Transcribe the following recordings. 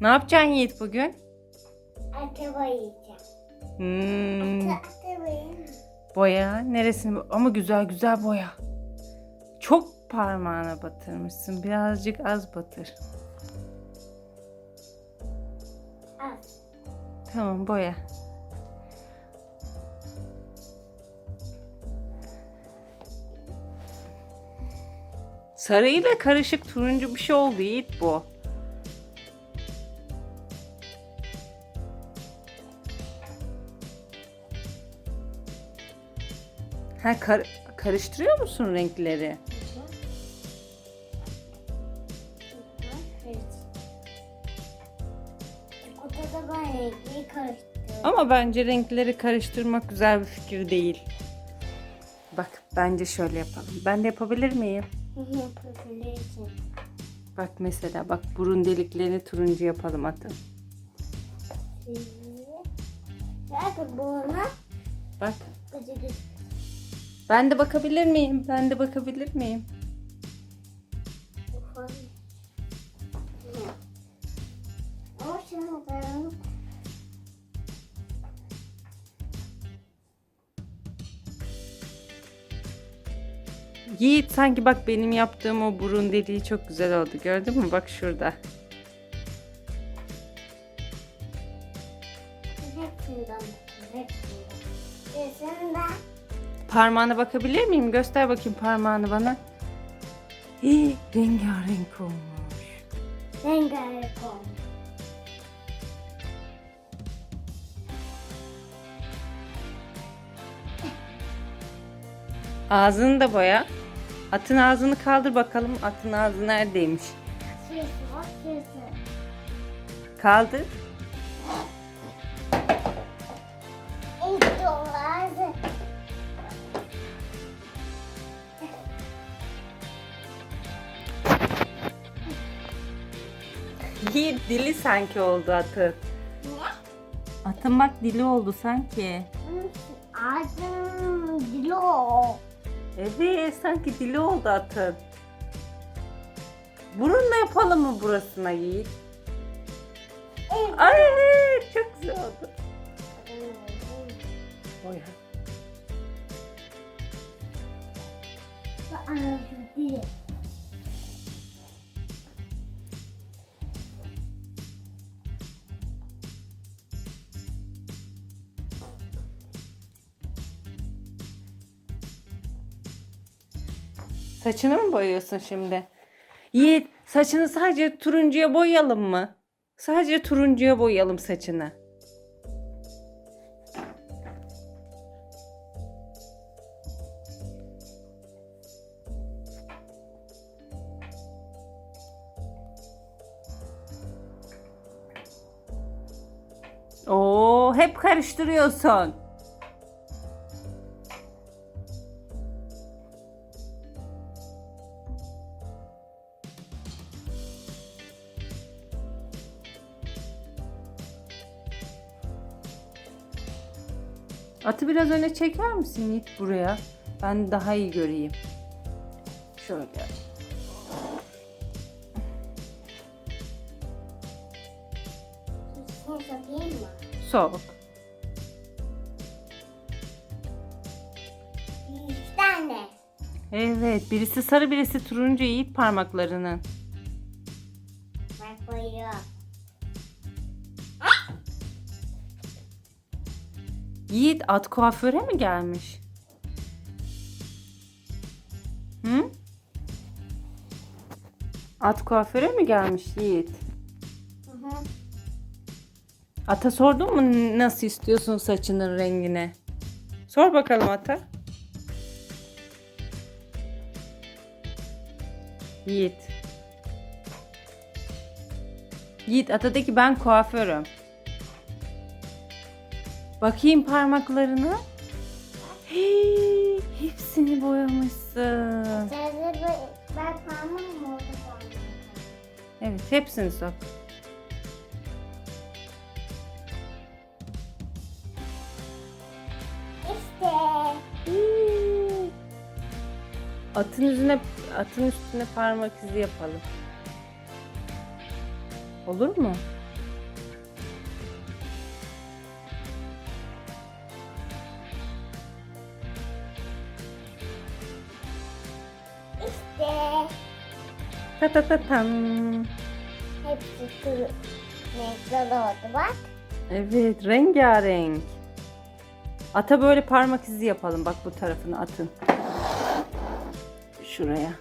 Ne yapacaksın Yiğit bugün? Ate boyayacağım. Hmm, boya. Neresini? Ama güzel güzel boya. Çok parmağına batırmışsın. Birazcık az batır. Az. Tamam boya. Sarıyla karışık turuncu bir şey oldu Yiğit bu. Ha kar- karıştırıyor musun renkleri? Ben karıştırıyorum. Ama bence renkleri karıştırmak güzel bir fikir değil. Bak bence şöyle yapalım. Ben de yapabilir miyim? Yapabilirsin. Bak mesela bak burun deliklerini turuncu yapalım atın. Belki buna Bak. Ben de bakabilir miyim? Ben de bakabilir miyim? Yiğit sanki bak benim yaptığım o burun deliği çok güzel oldu. Gördün mü? Bak şurada. hepsinden hepsinden. Hepsinden. Parmağına bakabilir miyim? Göster bakayım parmağını bana. Hii, rengarenk olmuş. Rengarenk olmuş. Ağzını da boya. Atın ağzını kaldır bakalım. Atın ağzı neredeymiş? Şurası bak şurası. Kaldır. Yiğit dili sanki oldu atın. Ne? Atın bak dili oldu sanki. Ağzım dilo. Evet sanki dili oldu atın. Burunla yapalım mı burasına Yiğit? Ay evet çok güzel oldu. Boya. Ağzı dili. Saçını mı boyuyorsun şimdi? Yiğit saçını sadece turuncuya boyayalım mı? Sadece turuncuya boyayalım saçını. Oo, hep karıştırıyorsun. Biraz öne çeker misin Yiğit buraya? Ben daha iyi göreyim. Şöyle. Sen satayım mı? Evet, birisi sarı birisi turuncu Yiğit parmaklarının. Bak boyuyor. Yiğit at kuaföre mi gelmiş? Hı? At kuaföre mi gelmiş Yiğit? Hı hı. Ata sordun mu nasıl istiyorsun saçının rengini? Sor bakalım ata. Yiğit. Yiğit ata de ki ben kuaförüm. Bakayım parmaklarına. Hey, hepsini boyamışsın. Sadece ben, parmağım mı oldu? Evet hepsini sok. İşte. Atın yüzüne, atın üstüne parmak izi yapalım. Olur mu? Ta ta ta tam. Hepsi kuru renkli oldu bak. Evet rengarenk. Ata böyle parmak izi yapalım. Bak bu tarafını atın. Şuraya.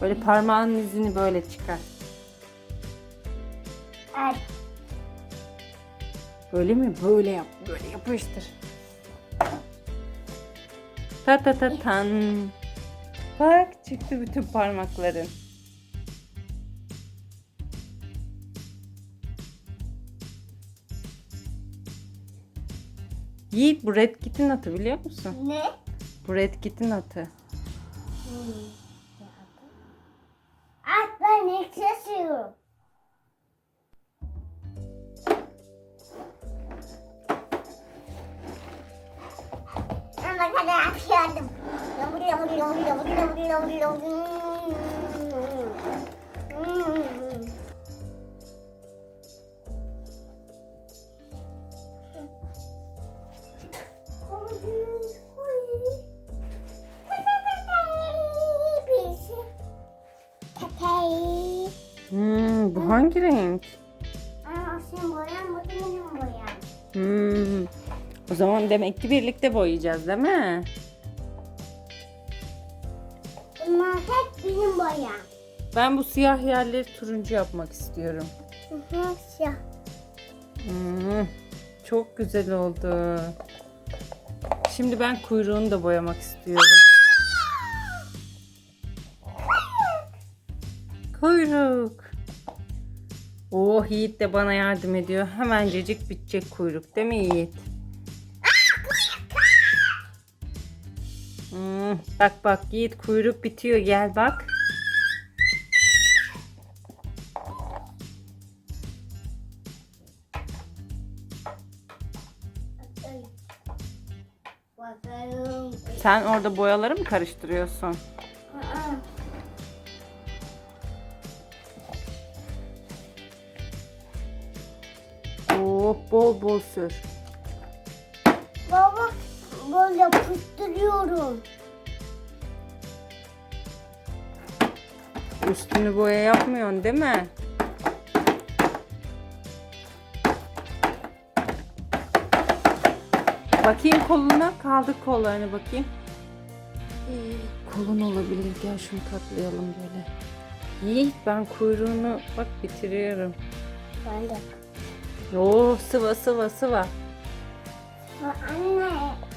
Böyle parmağın izini böyle çıkar. Ay, Böyle mi? Böyle yap. Böyle yapıştır. Ta ta ta tan. Bak çıktı bütün parmakların. Yiğit bu Red Kit'in atı biliyor musun? Ne? Bu Red Kit'in atı. At Hmm. Bu hangi renk? Hmm. O zaman demek ki birlikte boyayacağız değil mi? Bunlar hep benim boyam. Ben bu siyah yerleri turuncu yapmak istiyorum. Hı hı, siyah. Hmm, çok güzel oldu. Şimdi ben kuyruğunu da boyamak istiyorum. Kuyruk. Oh Yiğit de bana yardım ediyor. Hemencecik bitecek kuyruk değil mi Yiğit? Bak bak Yiğit kuyruk bitiyor gel bak. Sen orada boyaları mı karıştırıyorsun? Oh bol bol sür. Baba böyle püstürüyorum. Üstünü boya yapmıyorsun değil mi? Bakayım koluna. Kaldır kollarını bakayım. Kolun olabilir. Gel şunu katlayalım böyle. Yiğit ben kuyruğunu bak bitiriyorum. Ben de. Oo sıva sıva sıva. Aa, Anne.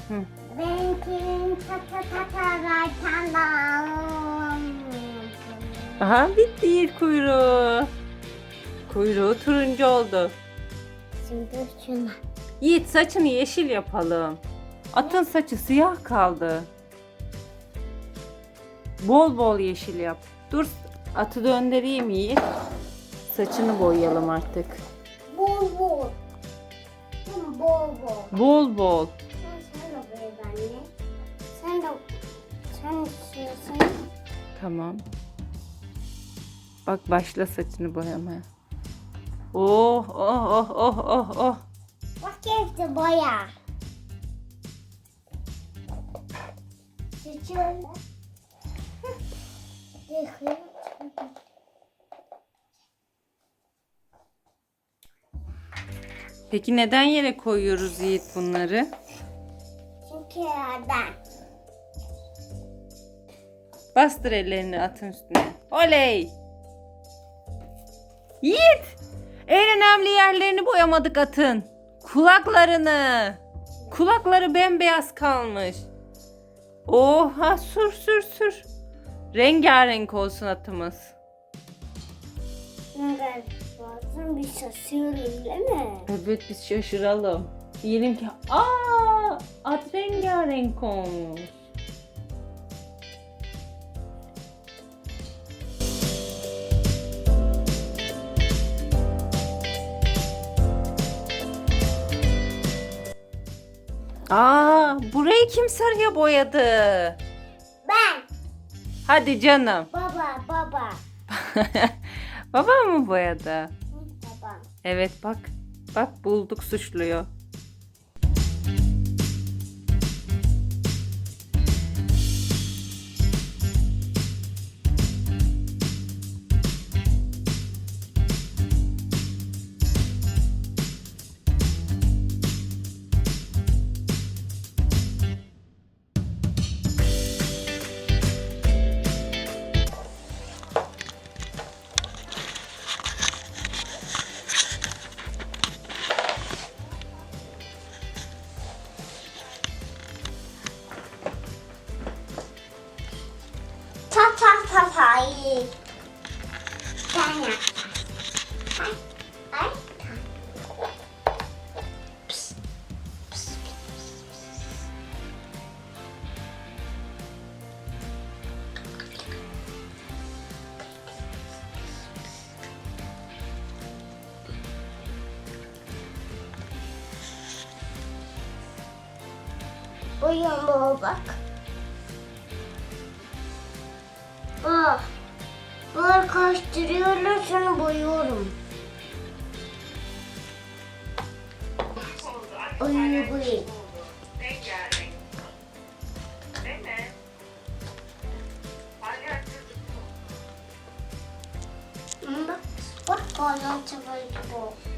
Hı. Benimkinin ta ta ta ta raytandan. Aha bitti Yiğit kuyruğu. Kuyruğu turuncu oldu. Şimdi şuna. Yiğit saçını yeşil yapalım. Atın saçı siyah kaldı. Bol bol yeşil yap. Dur atı döndüreyim Yiğit. Saçını boyayalım artık. Bol bol. Bol bol. Bol bol. Sen, sen de boya benimle. Sen de sen sen, sen. Tamam. Bak başla saçını boyamaya. Oh oh oh oh oh oh. Bak hepsi boya. Peki neden yere koyuyoruz Yiğit bunları? Çünkü yerden. Bastır ellerini atın üstüne. Oley! Yiğit! En önemli yerlerini boyamadık atın. Kulaklarını. Kulakları bembeyaz kalmış. Oha sür sür sür. Rengarenk olsun atımız. Kadar bazen bir şaşıyorum değil mi? Evet biz şaşıralım. Diyelim ki aa at rengarenk olmuş. Aa, burayı kim sarıya boyadı? Ben. Hadi canım. Baba baba. Babam mı boyadı? Hı, Baba. Evet bak. Bak bulduk suçluyu. Boyuyorum baba bak. Bak. Böyle karıştırıyorum sonra boyuyorum. Palyaçocuk bu. Bak. Bak kolon çabayı bu.